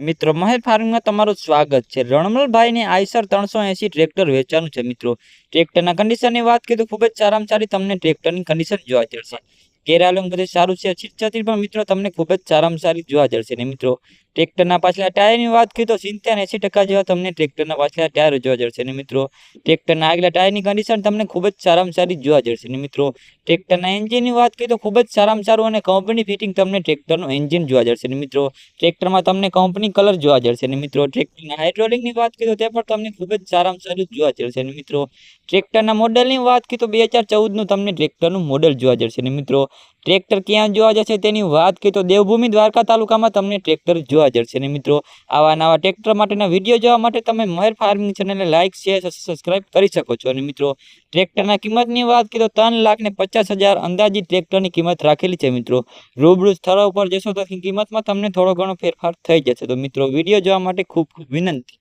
મિત્રો, મહેર ફાર્મિંગમાં તમારું સ્વાગત છે. રણમલભાઈને આઈસર ત્રણસો એસી ટ્રેક્ટર વેચવાનું છે મિત્રો. ટ્રેક્ટરના કન્ડિશનની વાત તો ખૂબ જ સારામાં સારી તમને ટ્રેક્ટરની કન્ડિશન જોવા જશે કેરાલું બધું સારું છે. છીછાથી પણ મિત્રો તમને ખૂબ જ સારામાં સારી જોવા જશે ને મિત્રો. ટ્રેક્ટરના પાછલા ટાયરની વાત કરીએ તો સિત્તેર એંસી ટકા જેવા તમને ટ્રેક્ટરના પાછલા ટાયર જોવા જશે ને મિત્રો. ટ્રેક્ટરના આગલા ટાયરની કન્ડિશન તમને ખૂબ જ સારામાં સારી જોવા જશે ને મિત્રો. ટ્રેક્ટરના એન્જિનની વાત કરીએ તો ખૂબ જ સારામાં સારું અને કંપની ફિટિંગ તમને ટ્રેક્ટરનું એન્જિન જોવા જશે ને મિત્રો. ટ્રેક્ટરમાં તમને કંપની કલર જોવા જશે ને મિત્રો. ટ્રેક્ટરના હાઇડ્રોલિકની વાત કરીએ તો તે પણ તમને ખૂબ જ સારામાં સારું જોવા જશે ને મિત્રો. ટ્રેક્ટરના મોડલની વાત કરીએ તો બે હજાર ચૌદનું તમને ટ્રેક્ટરનું મોડલ જોવા જશે ને મિત્રો. ટ્રેક્ટર ક્યાં જોવા જશે તેની વાત કરીએ તો દેવભૂમિ દ્વારકા તાલુકામાં તમને ટ્રેક્ટર જોવા જશે ને મિત્રો, આવા નવા ટ્રેક્ટર માટેના વીડિયો જોવા માટે તમે મહેર ફાર્મિંગ ચેનલને લાઇક શેર, સબસ્ક્રાઇબ કરી શકો છો. અને મિત્રો, ટ્રેક્ટરના કિંમતની વાત કરીએ તો ત્રણ લાખ ને પચાસ હજાર અંદાજિત ટ્રેક્ટરની કિંમત રાખેલી છે. મિત્રો, રૂબરૂ સ્થળો ઉપર જશો તો કિંમતમાં તમને થોડો ઘણો ફેરફાર થઈ જશે. તો મિત્રો, વીડિયો જોવા માટે ખૂબ ખૂબ વિનંતી.